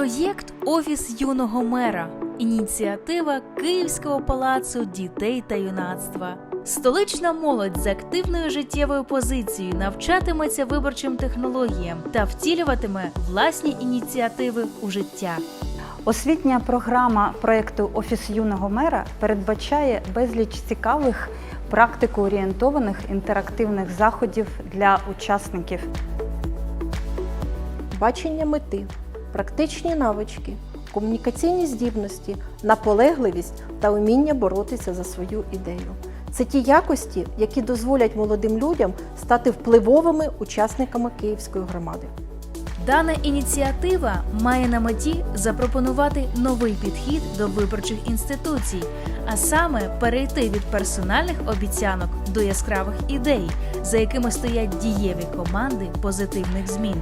Проєкт Офіс юного мера. Ініціатива Київського палацу дітей та юнацтва. Столична молодь з активною життєвою позицією навчатиметься виборчим технологіям та втілюватиме власні ініціативи у життя. Освітня програма проєкту Офіс юного мера передбачає безліч цікавих практико-орієнтованих інтерактивних заходів для учасників. бачення мети, практичні навички, комунікаційні здібності, наполегливість та вміння боротися за свою ідею. Це ті якості, які дозволять молодим людям стати впливовими учасниками Київської громади. Дана ініціатива має на меті запропонувати новий підхід до виборчих інституцій, а саме перейти від персональних обіцянок до яскравих ідей, за якими стоять дієві команди позитивних змін.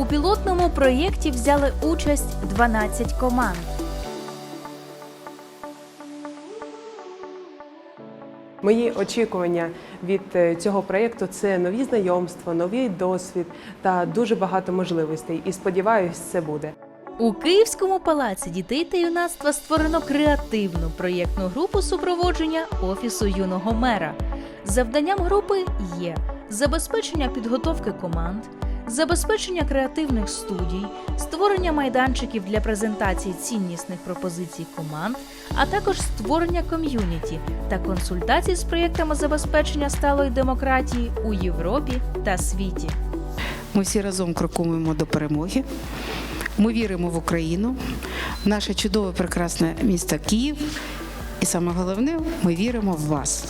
У пілотному проєкті взяли участь 12 команд. Мої очікування від е, цього проєкту це нові знайомства, новий досвід та дуже багато можливостей. І сподіваюсь, це буде. У Київському палаці дітей та юнацтва створено креативну проєктну групу супроводження Офісу юного мера. Завданням групи є забезпечення підготовки команд, забезпечення креативних студій, створення майданчиків для презентації ціннісних пропозицій команд, а також створення ком'юніті та консультацій з проєктами забезпечення сталої демократії у Європі та світі. Ми всі разом крокуємо до перемоги. Ми віримо в Україну, в наше чудове прекрасне місто Київ. І саме головне, ми віримо в вас.